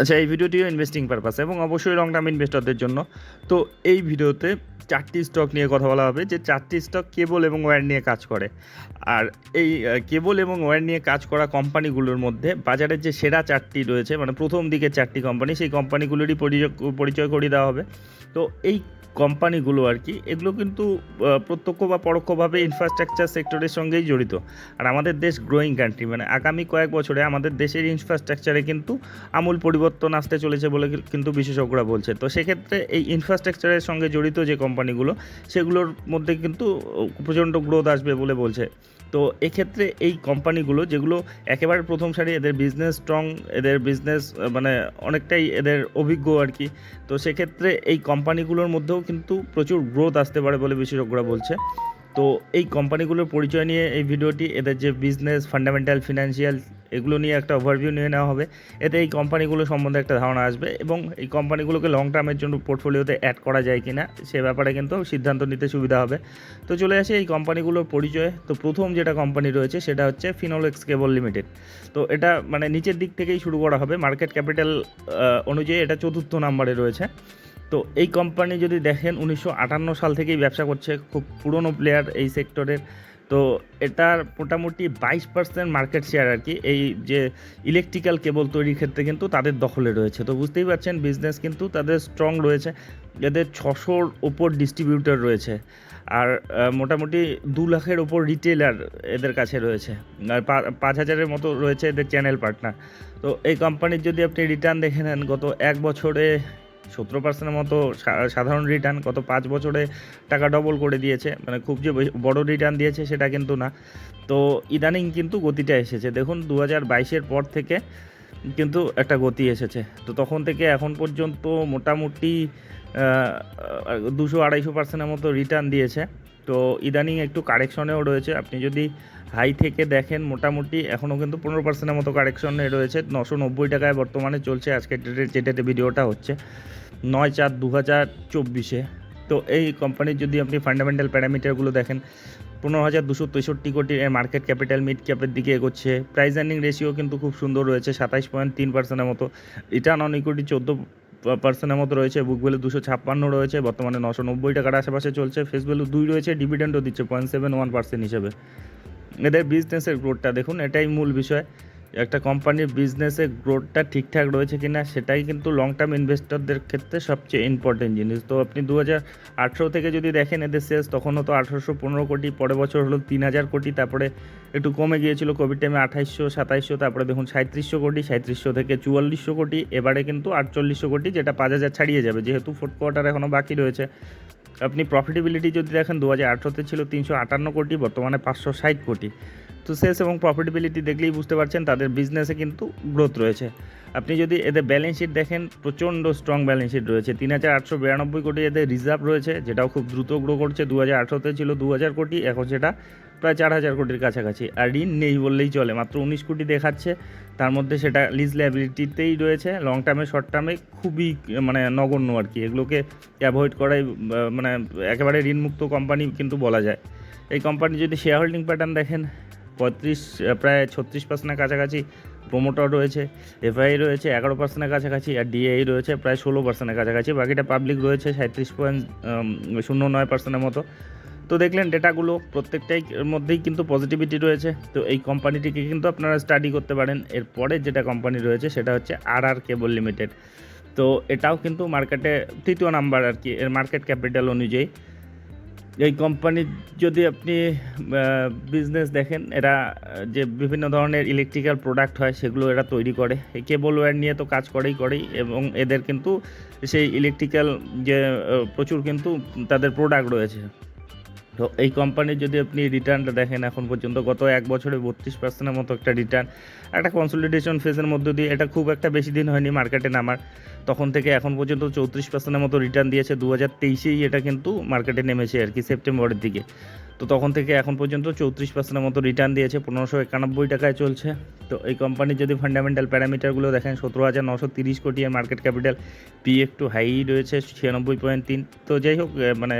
আচ্ছা এই ভিডিওটিও investing purpose এবং অবশ্যই লং টার্ম ইনভেস্টরদের জন্য। তো এই ভিডিওতে চারটি স্টক নিয়ে কথা বলা হবে, যে চারটি স্টক কেবল এবং ওয়্যার নিয়ে কাজ করে। আর এই কেবল এবং ওয়্যার নিয়ে কাজ করা কোম্পানিগুলোর মধ্যে বাজারের যে সেরা চারটি রয়েছে মানে প্রথম দিকে চারটি কোম্পানি সেই কোম্পানিগুলোরই পরিচয় পরিচয় করিয়ে দেওয়া হবে। তো এই কোম্পানিগুলো আর কি, এগুলো কিন্তু প্রত্যক্ষ বা পরোক্ষভাবে ইনফ্রাস্ট্রাকচার সেক্টরের সঙ্গেই জড়িত। আর আমাদের দেশ গ্রোয়িং কান্ট্রি মানে আগামী কয়েক বছরে আমাদের দেশের ইনফ্রাস্ট্রাকচারে কিন্তু আমূল পরিবর্তন আসতে চলেছে বলে কিন্তু বিশেষজ্ঞরা বলছে। তো সেক্ষেত্রে এই ইনফ্রাস্ট্রাকচারের সঙ্গে জড়িত যে কোম্পানিগুলো, সেগুলোর মধ্যে কিন্তু প্রচণ্ড গ্রোথ আসবে বলে বলছে। তো এক্ষেত্রে এই কোম্পানিগুলো যেগুলো একেবারে প্রথম সারি, এদের বিজনেস স্ট্রং এদের বিজনেস মানে অনেকটাই এদের অভিজ্ঞ আর কি। তো সেক্ষেত্রে এই কোম্পানিগুলোর মধ্যেও কিন্তু প্রচুর গ্রোথ আসতে পারে বলে বিশেষজ্ঞরা বলছে। তো এই কোম্পানিগুলোর পরিচয় নিয়ে এই ভিডিওটি, এদের যে বিজনেস ফান্ডামেন্টাল ফিনান্সিয়াল এগুলো নিয়ে একটা ওভারভিউ নিয়ে নেওয়া হবে। এতে এই কোম্পানিগুলো সম্বন্ধে একটা ধারণা আসবে এবং এই কোম্পানিগুলোকে লং টার্মের জন্য পোর্টফোলিওতে অ্যাড করা যায় কি না সে ব্যাপারে কিন্তু সিদ্ধান্ত নিতে সুবিধা হবে। তো চলে আসে এই কোম্পানিগুলোর পরিচয়। তো প্রথম যেটা কোম্পানি রয়েছে সেটা হচ্ছে ফিনোলেক্স কেবল লিমিটেড তো এটা মানে নিচের দিক থেকেই শুরু করা হবে। মার্কেট ক্যাপিটাল অনুযায়ী এটা চতুর্থ নাম্বারে রয়েছে। তো এই কোম্পানি যদি দেখেন, উনিশশো আটান্ন সাল থেকেই ব্যবসা করছে। খুব পুরনো প্লেয়ার এই সেক্টরের তো এটার মোটামুটি বাইশ পার্সেন্ট মার্কেট শেয়ার আর কি। এই যে ইলেকট্রিক্যাল কেবল তৈরির ক্ষেত্রে কিন্তু তাদের দখলে রয়েছে। তো বুঝতেই পারছেন বিজনেস কিন্তু তাদের স্ট্রং রয়েছে। এদের ছশোর ওপর ডিস্ট্রিবিউটর রয়েছে। আর মোটামুটি দু লাখের ওপর রিটেলার এদের কাছে রয়েছে। আর পাঁচ হাজারের মতো রয়েছে এদের চ্যানেল পার্টনার তো এই কোম্পানির যদি আপনি রিটার্ন দেখে নেন, গত এক বছরে সতেরো পার্সেন্টের মতো সাধারণ রিটার্ন গত পাঁচ বছরে টাকা ডবল করে দিয়েছে। মানে খুব যে বড় রিটার্ন দিয়েছে সেটা কিন্তু না। তো ইদানিং কিন্তু গতিটা এসেছে। দেখুন দু হাজার বাইশের পর থেকে কিন্তু একটা গতি এসেছে। তো তখন থেকে এখন পর্যন্ত মোটামুটি দুশো আড়াইশো পার্সেন্টের মতো রিটার্ন দিয়েছে। তো ইদানিং একটু কারেকশনেও রয়েছে। আপনি যদি হাই থেকে দেখেন, মোটামুটি এখনও কিন্তু পনেরো পার্সেন্টের মতো কারেকশনে রয়েছে। নশো নব্বই টাকায় বর্তমানে চলছে আজকে ডেটে যেটাতে ভিডিওটা হচ্ছে। নয় চার দু হাজার চব্বিশে। তো এই কোম্পানির যদি আপনি ফান্ডামেন্টাল প্যারামিটারগুলো দেখেন, পনেরো হাজার দুশো তেষট্টি কোটি মার্কেট ক্যাপিটাল মিড ক্যাপের দিকে এগোচ্ছে। প্রাইস আর্নিং রেশিও কিন্তু খুব সুন্দর রয়েছে, সাতাইশ পয়েন্ট তিন পার্সেন্টের মতো। রিটার্ন অন ইকুইটি চোদ্দ পার্সেন্টের মতো রয়েছে বুক ভ্যালু দুশো ছাপ্পান্ন রয়েছে, বর্তমানে নশো নব্বই টাকার আশেপাশে চলছে। ফেস ভ্যালু দুই রয়েছে ডিভিডেন্ডও দিচ্ছে পয়েন্ট সেভেন ওয়ান পার্সেন্ট হিসেবে। এদের বিজনেসের গ্রোথটা দেখুন, এটাই মূল বিষয়। একটা কোম্পানির বিজনেসের গ্রোথটা ঠিকঠাক রয়েছে কি না সেটাই কিন্তু লং টার্ম ইনভেস্টরদের ক্ষেত্রে সবচেয়ে ইম্পর্টেন্ট জিনিস। তো আপনি দু হাজার আঠেরো থেকে যদি দেখেন এদের সেলস তখন হতো আঠারোশো পনেরো কোটি, পরের বছর হলো তিন হাজার কোটি, তারপরে একটু কমে গিয়েছিল কোভিড টাইমে আঠাইশশো, সাতাইশশো, তারপরে দেখুন সাঁত্রিশশো কোটি সাঁত্রিশশো থেকে চুয়াল্লিশশো কোটি, এবারে কিন্তু আটচল্লিশশো কোটি, যেটা পাঁচ হাজার ছাড়িয়ে যাবে, যেহেতু ফোর্থ কোয়ার্টার এখনও বাকি রয়েছে। আপনি প্রফিটেবিলিটি যদি দেখেন দু হাজার আঠেরোতে ছিল তিনশো আটান্ন কোটি, বর্তমানে পাঁচশো ষাট কোটি। তো সেলস এবং প্রফিটেবিলিটি দেখলেই বুঝতে পারছেন, তাদের বিজনেসে কিন্তু গ্রোথ রয়েছে। আপনি যদি এদের ব্যালেন্স শিট দেখেন, প্রচণ্ড স্ট্রং ব্যালেন্স শিট রয়েছে। তিন হাজার আটশো বিরানব্বই কোটি এদের রিজার্ভ রয়েছে, যেটাও খুব দ্রুত গ্রো করছে। দু হাজার আঠারোতে ছিল দু হাজার কোটি, এখন সেটা প্রায় চার হাজার কোটির কাছাকাছি। আর ঋণ নেই বললেই চলে, মাত্র উনিশ কোটি দেখাচ্ছে। তার মধ্যে সেটা লিজ লাইবিলিটিতেই রয়েছে লং টার্মে শর্ট টার্মে খুবই মানে নগণ্য আর কি। এগুলোকে অ্যাভয়েড করাই মানে একেবারে ঋণমুক্ত কোম্পানি কিন্তু বলা যায়। এই কোম্পানি যদি শেয়ার হোল্ডিং প্যাটার্ন দেখেন, পঁয়ত্রিশ, প্রায় ছত্রিশ পার্সেন্টের কাছাকাছি প্রোমোটার রয়েছে এফআই রয়েছে এগারো পার্সেন্টের কাছাকাছি, আর ডিআই রয়েছে প্রায় ষোলো পার্সেন্টের কাছাকাছি। বাকিটা পাবলিক রয়েছে সাঁত্রিশ পয়েন্ট শূন্য নয় পার্সেন্টের মতো। তো দেখলেন ডেটাগুলো প্রত্যেকটাই মধ্যেই কিন্তু পজিটিভিটি রয়েছে। তো এই কোম্পানিটিকে কিন্তু আপনারা স্টাডি করতে পারেন। এরপরে যেটা কোম্পানি রয়েছে সেটা হচ্ছে আর আর কেবল লিমিটেড তো এটাও কিন্তু মার্কেটে তৃতীয় নাম্বার আর কি, এর মার্কেট ক্যাপিটাল অনুযায়ী। এই কোম্পানির যদি আপনি বিজনেস দেখেন, এরা যে বিভিন্ন ধরনের ইলেকট্রিক্যাল প্রোডাক্ট হয়, সেগুলো এরা তৈরি করে। কেবল ওয়্যার নিয়ে তো কাজ করেই করেই, এবং এদের কিন্তু সেই ইলেকট্রিক্যাল যে প্রচুর কিন্তু তাদের প্রোডাক্ট রয়েছে। তো এই কোম্পানির যদি আপনি রিটার্নটা দেখেন এখন পর্যন্ত গত এক বছরে বত্রিশ পার্সেন্টের মতো একটা রিটার্ন একটা কনসলিডেশন ফেজের মধ্য দিয়ে, এটা খুব একটা বেশি দিন হয়নি মার্কেটে নামার। তখন থেকে এখন পর্যন্ত চৌত্রিশ পার্সেন্টের মতো রিটার্ন দিয়েছে দু হাজার তেইশেই এটা কিন্তু মার্কেটে নেমেছে আর কি সেপ্টেম্বরের দিকে। তো তখন থেকে এখন পর্যন্ত চৌত্রিশ পার্সেন্টের মতো রিটার্ন দিয়েছে, পনেরোশো একানব্বই টাকায় চলছে। তো এই কোম্পানির যদি ফান্ডামেন্টাল প্যারামিটারগুলো দেখেন, সতেরো হাজার নশো তিরিশ কোটি মার্কেট ক্যাপিটাল পি একটু হাই রয়েছে, ছিয়ানব্বই পয়েন্ট তিন। তো যাই হোক মানে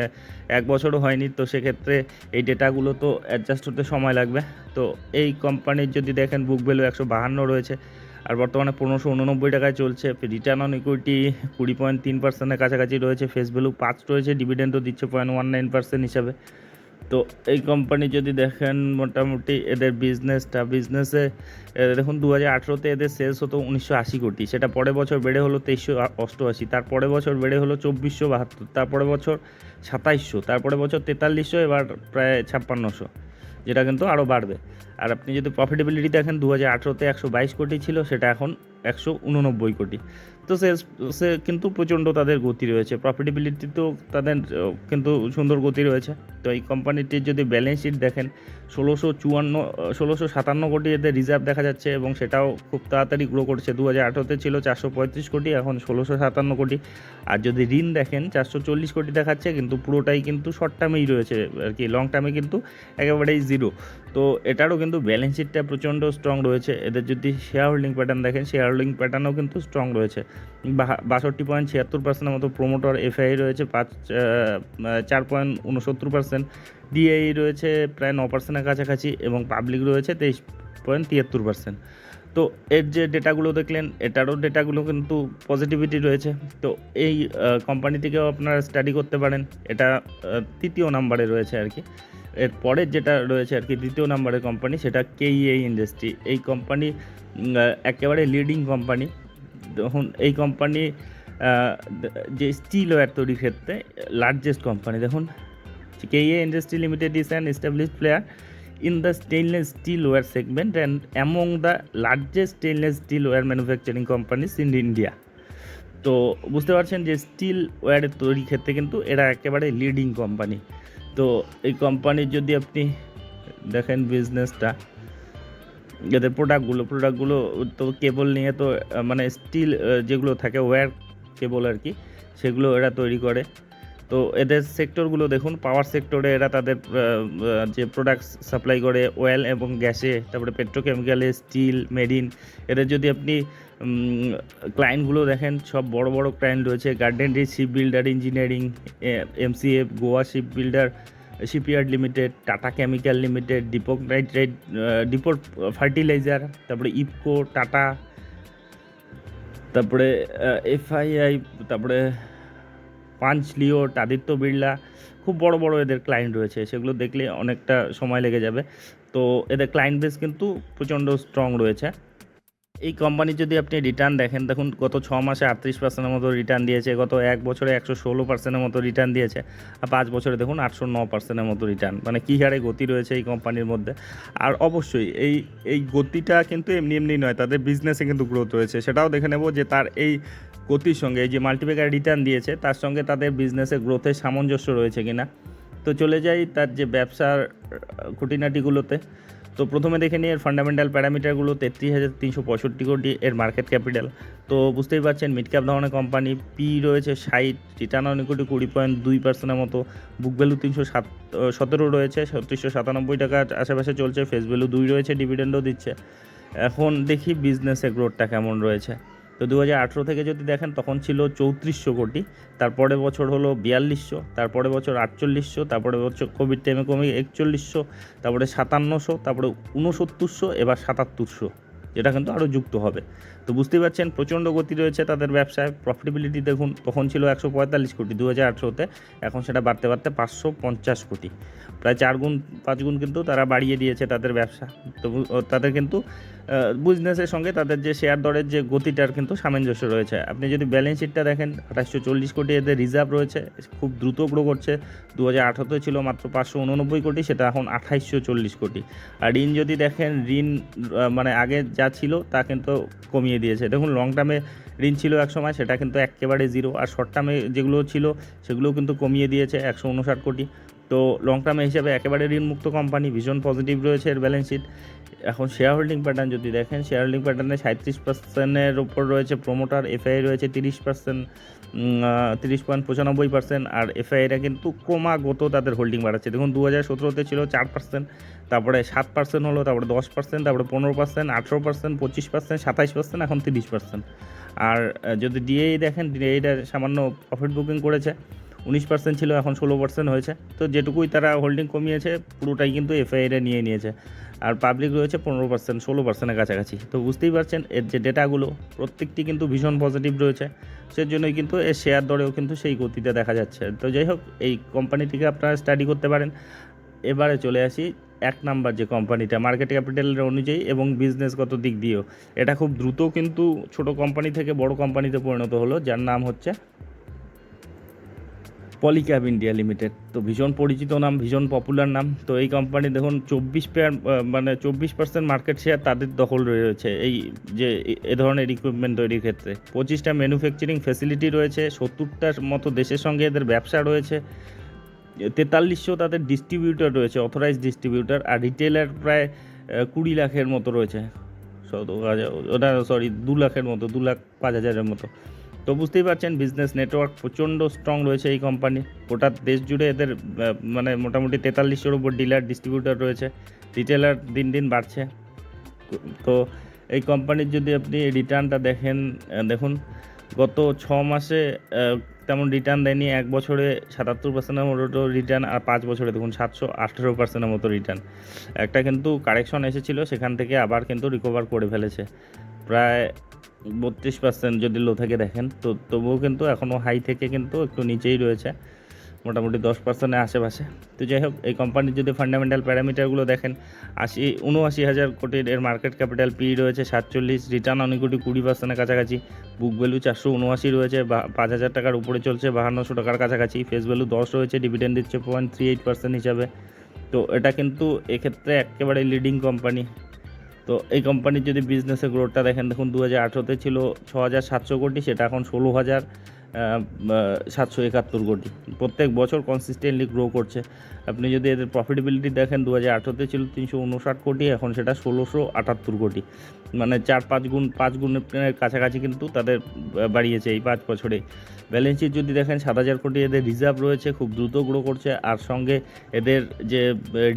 এক বছরও হয়নি, তো সেক্ষেত্রে এই ডেটাগুলো তো অ্যাডজাস্ট হতে সময় লাগবে। তো এই কোম্পানির যদি দেখেন বুক ভ্যালু একশো বাহান্ন রয়েছে, আর বর্তমানে পনেরোশো উননব্বই টাকায় চলছে। রিটার্ন অন ইকুইটি কুড়ি পয়েন্ট তিন পার্সেন্টের কাছাকাছি রয়েছে ফেস ভ্যালু পাঁচ রয়েছে ডিভিডেন্ডও দিচ্ছে পয়েন্ট ওয়ান নাইন পার্সেন্ট হিসাবে। তো এই কোম্পানি যদি দেখেন মোটামুটি এদের বিজনেসটা বিজনেসে দেখুন দু হাজার আঠেরোতে এদের সেলস হতো উনিশশো আশি কোটি। সেটা পরের বছর বেড়ে হলো তেইশশো অষ্টআশি। তার পরের বছর বেড়ে হলো চব্বিশশো বাহাত্তর। তারপরে বছর সাতাইশশো। তারপরে বছর তেতাল্লিশশো, এবার প্রায় ছাপ্পান্নশো, যেটা কিন্তু আরও বাড়বে। আর আপনি যদি প্রফিটেবিলিটি দেখেন দু হাজার আঠেরোতে একশো বাইশ কোটি ছিল, সেটা এখন একশো উননব্বই কোটি। তো সেলস সে কিন্তু প্রচণ্ড তাদের গতি রয়েছে। প্রফিটেবিলিটিতেও তাদের, কিন্তু সুন্দর গতি রয়েছে। তো এই কোম্পানিটির যদি ব্যালেন্স শিট দেখেন, ষোলোশো চুয়ান্ন, ষোলোশো সাতান্ন কোটি এদের রিজার্ভ দেখা যাচ্ছে এবং সেটাও খুব তাড়াতাড়ি গ্রো করছে। দু হাজার আঠেরোতে ছিল চারশো পঁয়ত্রিশ কোটি, এখন ষোলোশো সাতান্ন কোটি। আর যদি ঋণ দেখেন, চারশো চল্লিশ কোটি দেখাচ্ছে, কিন্তু পুরোটাই কিন্তু শর্ট টার্মেই রয়েছে আর কি লং টার্মে কিন্তু একেবারেই জিরো তো এটারও কিন্তু ব্যালেন্স শিটটা প্রচণ্ড স্ট্রং রয়েছে। এদের যদি শেয়ার হোল্ডিং প্যাটার্ন দেখেন শেয়ার হোল্ডিং প্যাটার্নও কিন্তু স্ট্রং রয়েছে। বাষট্টি পয়েন্ট ছিয়াত্তর পার্সেন্টের মতো প্রোমোটর এফআই রয়েছে, পাঁচ চার পয়েন্ট উনসত্তর পার্সেন্ট ডিআই রয়েছে প্রায় ন পার্সেন্টের কাছাকাছি এবং পাবলিক রয়েছে তেইশ পয়েন্ট তিয়াত্তর পার্সেন্ট তো এর যে ডেটাগুলো দেখলেন, এটারও ডেটাগুলো কিন্তু পজিটিভিটি রয়েছে। তো এই কোম্পানি থেকেও আপনারা স্টাডি করতে পারেন। এটা তৃতীয় নাম্বারে রয়েছে আর কি। এর পরের যেটা রয়েছে আর কি, দ্বিতীয় নাম্বারের কোম্পানি সেটা কেইএ ইন্ডাস্ট্রি এই কোম্পানি একেবারে লিডিং কোম্পানি দেখুন, এই কোম্পানি যে স্টিল ওয়্যার তৈরির ক্ষেত্রে লার্জেস্ট কোম্পানি দেখুন কেইএ industry limited is an established player in the stainless steel ware segment and among the largest stainless steel ware manufacturing companies in India. তো বুঝতে পারছেন যে স্টিল ওয়্যারের তৈরি ক্ষেত্রে কিন্তু এরা একেবারে লিডিং কোম্পানি তো এই কোম্পানির যদি আপনি দেখেন বিজনেসটা এদের প্রোডাক্টগুলো প্রোডাক্টগুলো তো কেবল নিয়ে তো মানে স্টিল যেগুলো থাকে ওয়্যার কেবল আর কি, সেগুলো এরা তৈরি করে। তো এদের সেক্টরগুলো দেখুন পাওয়ার সেক্টরে এরা তাদের যে প্রোডাক্টস সাপ্লাই করে অয়েল এবং গ্যাসে তারপরে পেট্রোকেমিক্যালে স্টিল মেরিন এদের যদি আপনি ক্লায়েন্টগুলো দেখেন, সব বড় বড় ক্লায়েন্ট রয়েছে Garden Reach ship builder engineering MCF Goa ship builder shipyard limited Tata chemical limited Deepak nitrate deport fertiliser তারপরে ইফকো টাটা তারপরে এফআইআই তারপরে পাঞ্চ লিওট আদিত্য বিড়লা খুব বড় বড় এদের ক্লায়েন্ট রয়েছে। সেগুলো দেখলে অনেকটা সময় লেগে যাবে। তো এদের ক্লায়েন্ট বেস কিন্তু প্রচণ্ড স্ট্রং রয়েছে। এই কোম্পানি যদি আপনি রিটার্ন দেখেন, দেখুন গত ছ মাসে আটত্রিশ পার্সেন্টের মতো রিটার্ন দিয়েছে, গত এক বছরে একশো ষোলো পার্সেন্টের মতো রিটার্ন দিয়েছে, আর পাঁচ বছরে দেখুন আটশো ন পার্সেন্টের মতো রিটার্ন মানে কী হারে গতি রয়েছে এই কোম্পানির মধ্যে। আর অবশ্যই এই এই গতিটা কিন্তু এমনি এমনি নয়, তাদের বিজনেসে কিন্তু গ্রোথ রয়েছে। সেটাও দেখে নেব যে তার এই গতির সঙ্গে, এই যে মাল্টিপ্যাকার রিটার্ন দিয়েছে, তার সঙ্গে তাদের বিজনেসে গ্রোথের সামঞ্জস্য রয়েছে কিনা। তো চলে যাই তার যে ব্যবসার খুঁটিনাটিগুলোতে তো প্রথমে দেখে নিই এর ফান্ডামেন্টাল প্যারামিটারগুলো তেত্রিশ হাজার তিনশো পঁয়ষট্টি কোটি এর মার্কেট ক্যাপিটাল তো বুঝতেই পারছেন মিড ক্যাপ ধরনের কোম্পানি পি রয়েছে ষাট রিটার্ন অন ইকুইটি কুড়ি পয়েন্ট দুই পার্সেন্টের মতো। বুক ভ্যালু তিনশো সাত সতেরো রয়েছে, ছত্রিশশো সাতানব্বই টাকার আশেপাশে চলছে ফেস ভ্যালু দুই রয়েছে ডিভিডেন্ডও দিচ্ছে। এখন দেখি বিজনেসের গ্রোথটা কেমন রয়েছে। তো দু হাজার আঠেরো থেকে যদি দেখেন, তখন ছিল চৌত্রিশশো কোটি তারপরে বছর হলো বিয়াল্লিশশো তারপরে বছর আটচল্লিশশো তারপরে বছর কোভিড টাইমে কমে একচল্লিশশো, তারপরে সাতান্নশো, তারপরে উনসত্তরশো এবার সাতাত্তরশো, যেটা কিন্তু আরও যুক্ত হবে। তো বুঝতেই পারছেন, প্রচণ্ড গতি রয়েছে তাদের ব্যবসায়। প্রফিটেবিলিটি দেখুন, তখন ছিল একশো পঁয়তাল্লিশ কোটি দু হাজার আঠেরোতে এখন সেটা বাড়তে বাড়তে পাঁচশো পঞ্চাশ কোটি। প্রায় চার গুণ, পাঁচ গুণ কিন্তু তারা বাড়িয়ে দিয়েছে তাদের ব্যবসা। তো বু- ও তাদের কিন্তু বিজনেসের সঙ্গে তাদের যে শেয়ার দরের যে গতিটার কিন্তু সামঞ্জস্য রয়েছে। আপনি যদি ব্যালেন্স শিটটা দেখেন আঠাশশো চল্লিশ কোটি এদের রিজার্ভ রয়েছে, খুব দ্রুত গ্রো করছে। দু হাজার আঠারোতে ছিল মাত্র পাঁচশো উননব্বই কোটি, সেটা এখন আঠাইশশো চল্লিশ কোটি। আর ঋণ যদি দেখেন, ঋণ মানে আগে যা ছিল তা কিন্তু কমিয়ে দিয়েছে। দেখুন লং টার্মে ঋণ ছিল এক সময়, সেটা কিন্তু একেবারে জিরো আর শর্ট টার্মে যেগুলো ছিল, সেগুলোও কিন্তু কমিয়ে দিয়েছে একশো উনষাট কোটি। তো লং টার্মে হিসাবে একেবারে ঋণমুক্ত কোম্পানি ভীষণ পজিটিভ রয়েছে এর ব্যালেন্স শিট এখন শেয়ার হোল্ডিং প্যাটার্ন যদি দেখেন শেয়ার হোল্ডিং প্যাটার্নে সাঁত্রিশ পার্সেন্টের উপর রয়েছে প্রোমোটার এফআই রয়েছে তিরিশ পার্সেন্ট তিরিশ পয়েন্ট পঁচানব্বই পার্সেন্ট আর এফআইরা কিন্তু ক্রমাগত তাদের হোল্ডিং বাড়াচ্ছে। দেখুন দু হাজার সতেরোতে ছিল চার পার্সেন্ট তারপরে সাত পার্সেন্ট হলো, তারপরে দশ পার্সেন্ট তারপরে পনেরো পার্সেন্ট আঠেরো পার্সেন্ট পঁচিশ পার্সেন্ট সাতাইশ পার্সেন্ট এখন তিরিশ পার্সেন্ট আর যদি ডিএই দেখেন ডিএইটা সামান্য প্রফিট বুকিং করেছে, উনিশ পার্সেন্ট ছিল, এখন ষোলো পার্সেন্ট হয়েছে। তো যেটুকুই তারা হোল্ডিং কমিয়েছে, পুরোটাই কিন্তু এফআইআইরা নিয়ে নিয়েছে। আর পাবলিক রয়েছে পনেরো পার্সেন্ট ষোলো পার্সেন্টের কাছাকাছি। তো বুঝতেই পারছেন, এর যে ডেটাগুলো প্রত্যেকটি কিন্তু ভীষণ পজিটিভ রয়েছে। সেজন্যই কিন্তু এর শেয়ার দরেও কিন্তু সেই গতিতে দেখা যাচ্ছে। তো যাই হোক, এই কোম্পানিটিকে আপনারা স্টাডি করতে পারেন। এবারে চলে আসি, এক নাম্বার যে কোম্পানিটা মার্কেট ক্যাপিটালের অনুযায়ী এবং বিজনেসগত দিক দিয়েও। এটা খুব দ্রুত কিন্তু ছোট কোম্পানি থেকে বড় কোম্পানিতে পরিণত হলো, যার নাম হচ্ছে পলিক্যাব ইন্ডিয়া লিমিটেড তো ভীষণ পরিচিত নাম, ভীষণ পপুলার নাম। তো এই কোম্পানি দেখুন, চব্বিশ পেয়ার মানে চব্বিশ পার্সেন্ট মার্কেট শেয়ার তাদের দখল রয়েছে এই যে, এ- ধরনের ইকুইপমেন্ট তৈরির ক্ষেত্রে। পঁচিশটা ম্যানুফ্যাকচারিং ফ্যাসিলিটি রয়েছে সত্তরটার মতো দেশের সঙ্গে এদের ব্যবসা রয়েছে। তেতাল্লিশশো তাদের ডিস্ট্রিবিউটর রয়েছে অথরাইজ ডিস্ট্রিবিউটর আর রিটেলার প্রায় কুড়ি লাখের মতো রয়েছে। ওটা সরি দু লাখের মতো, দু লাখ পাঁচ হাজারের মতো। তো বুঝতেই পারছেন বিজনেস নেটওয়ার্ক প্রচণ্ড স্ট্রং রয়েছে এই কোম্পানি গোটা দেশ জুড়ে এদের মানে মোটামুটি তেতাল্লিশশোর উপর ডিলার ডিস্ট্রিবিউটর রয়েছে। রিটেলার দিন দিন বাড়ছে। তো এই কোম্পানির যদি আপনি রিটার্নটা দেখেন দেখুন, গত ছ মাসে তেমন রিটার্ন দেয়নি। এক বছরে সাতাত্তর পার্সেন্টের মতো রিটার্ন আর পাঁচ বছরে দেখুন, সাতশো আঠেরো পার্সেন্টের মতো রিটার্ন একটা কিন্তু কারেকশন এসেছিল, সেখান থেকে আবার কিন্তু রিকভার করে ফেলেছে। প্রায় বত্রিশ পার্সেন্ট যদি লো থেকে দেখেন, তো তবুও কিন্তু এখনও হাই থেকে কিন্তু একটু নিচেই রয়েছে, মোটামুটি দশ পার্সেন্টের আশেপাশে। তো যাই হোক, এই কোম্পানির যদি ফান্ডামেন্টাল প্যারামিটারগুলো দেখেন, আশি, উনআশি হাজার কোটির এর মার্কেট ক্যাপিটাল পি রয়েছে সাতচল্লিশ রিটার্ন অন ইকুইটি কুড়ি পার্সেন্টের কাছাকাছি বুক ভ্যালু চারশো উনআশি রয়েছে, বা- পাঁচ হাজার টাকার উপরে চলছে, বাহান্নশো টাকার কাছাকাছি ফেস ভ্যালু দশ রয়েছে ডিভিডেন্ড দিচ্ছে পয়েন্ট থ্রি এইট পার্সেন্ট হিসাবে। তো এটা কিন্তু এক্ষেত্রে একেবারে লিডিং কোম্পানি তো এই কোম্পানির যদি বিজনেসের গ্রোথটা দেখেন, দেখুন দু হাজার আঠেরোতে ছিল ছ হাজার সাতশো কোটি, সেটা এখন ষোলো হাজার সাতশো একাত্তর কোটি। প্রত্যেক বছর কনসিস্টেন্টলি গ্রো করছে। আপনি যদি এদের প্রফিটেবিলিটি দেখেন দু হাজার আঠেরোতে ছিল তিনশো উনষাট কোটি, এখন সেটা ষোলোশো আটাত্তর কোটি। মানে চার, পাঁচ গুণ, পাঁচ গুণের কাছাকাছি কিন্তু তাদের বাড়িয়েছে এই পাঁচ বছরে। ব্যালেন্স শিট যদি দেখেন, সাত হাজার কোটি এদের রিজার্ভ রয়েছে, খুব দ্রুত গ্রো করছে। আর সঙ্গে এদের যে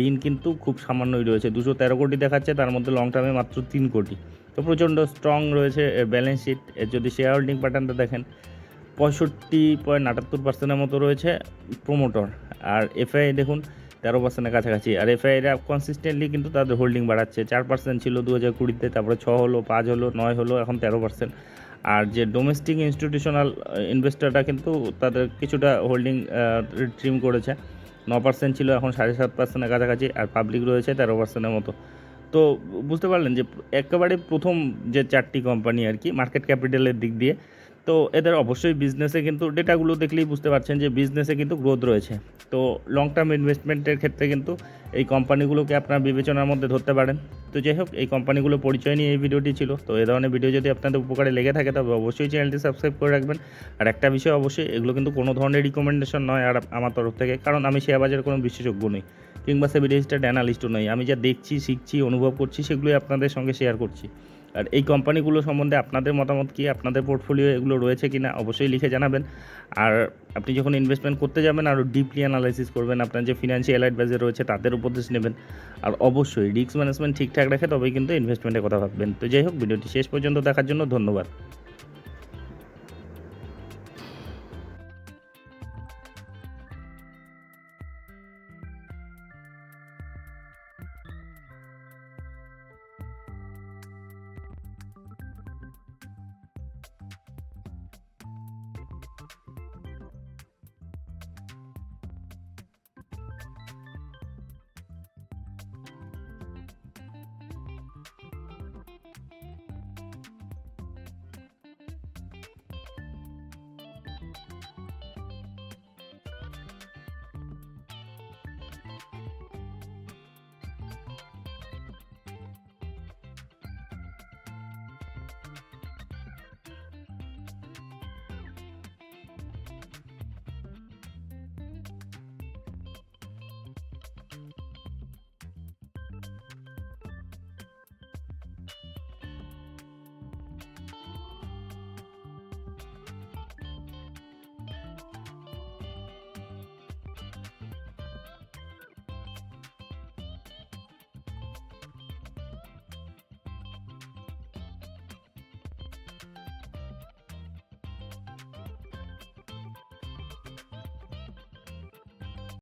ঋণ কিন্তু খুব সামান্যই রয়েছে। দুশো তেরো কোটি দেখাচ্ছে, তার মধ্যে লং টার্মে মাত্র তিন কোটি। তো প্রচণ্ড স্ট্রং রয়েছে ব্যালেন্স শিট যদি শেয়ার হোল্ডিং প্যাটার্নটা দেখেন পঁয়ষট্টি পয়েন্ট আটাত্তর পার্সেন্টের মতো রয়েছে প্রোমোটর আর এফআই দেখুন, তেরো পার্সেন্টের কাছাকাছি। আর এফআইরা কনসিস্টেন্টলি কিন্তু তাদের হোল্ডিং বাড়াচ্ছে। চার পার্সেন্ট ছিল দু হাজার কুড়িতে, তারপরে ছ হলো, পাঁচ হলো, নয় হলো, এখন তেরো পার্সেন্ট আর যে ডোমেস্টিক ইনস্টিটিউশনাল ইনভেস্টরটা কিন্তু তাদের কিছুটা হোল্ডিং ট্রিম করেছে। ন পার্সেন্ট ছিল, এখন সাড়ে সাত পার্সেন্টের কাছাকাছি। আর পাবলিক রয়েছে তেরো পার্সেন্টের মতো। তো বুঝতে পারলেন যে একেবারে প্রথম যে চারটি কোম্পানি আর কি মার্কেট ক্যাপিটালের দিক দিয়ে তো এদের অবশ্যই বিজনেসে কিন্তু ডেটাগুলো দেখলেই বুঝতে পারছেন যে বিজনেসে কিন্তু গ্রোথ রয়েছে। তো লং টার্ম ইনভেস্টমেন্টের ক্ষেত্রে কিন্তু এই কোম্পানিগুলোকে আপনার বিবেচনার মধ্যে ধরতে পারেন। তো যাই হোক, এই কোম্পানিগুলো পরিচয় নিয়ে এই ভিডিওটি ছিল। তো এ ধরনের ভিডিও যদি আপনাদের উপকারে লেগে থাকে, তবে অবশ্যই চ্যানেলটি সাবস্ক্রাইব করে রাখবেন। আর একটা বিষয় অবশ্যই, এগুলো কিন্তু কোনো ধরনের রিকমেন্ডেশন নয় আর আমার তরফ থেকে, কারণ আমি শেয়ার বাজারের কোনো বিশেষজ্ঞ নই কিংবা সেবি রেজিস্টার্ড অ্যানালিস্টও নই। আমি যা দেখছি, শিখছি, অনুভব করছি, সেগুলোই আপনাদের সঙ্গে শেয়ার করছি। আর এই কোম্পানিগুলো সম্বন্ধে আপনাদের মতামত কি? আপনাদের পোর্টফোলিও এগুলো রয়েছে কি না অবশ্যই লিখে জানাবেন। আর আপনি যখন ইনভেস্টমেন্ট করতে যাবেন আরও ডিপলি অ্যানালাইসিস করবেন, আপনার যে ফিনান্সিয়াল অ্যাডভাইজার রয়েছে, তাদের উপদেশ নেবেন। আর অবশ্যই রিস্ক ম্যানেজমেন্ট ঠিকঠাক রাখে তবেই কিন্তু ইনভেস্টমেন্টের কথা ভাববেন। তো যাই হোক, ভিডিওটি শেষ পর্যন্ত দেখার জন্য ধন্যবাদ।